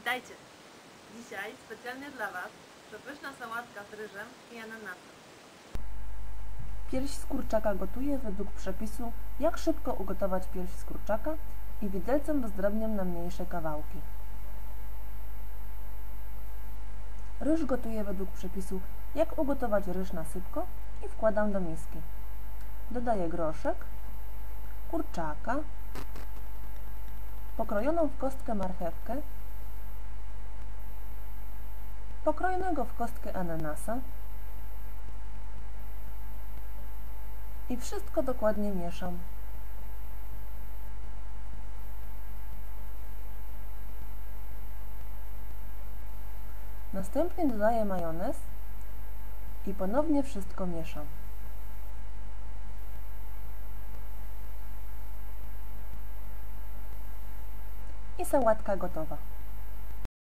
Witajcie! Dzisiaj specjalnie dla Was przepyszna sałatka z ryżem i ananasem. Pierś z kurczaka gotuję według przepisu, jak szybko ugotować pierś z kurczaka i widelcem rozdrobniam na mniejsze kawałki. Ryż gotuję według przepisu, jak ugotować ryż na sypko i wkładam do miski. Dodaję groszek, kurczaka, pokrojoną w kostkę marchewkę, pokrojonego w kostkę ananasa, i wszystko dokładnie mieszam. Następnie dodaję majonez i ponownie wszystko mieszam. I sałatka gotowa.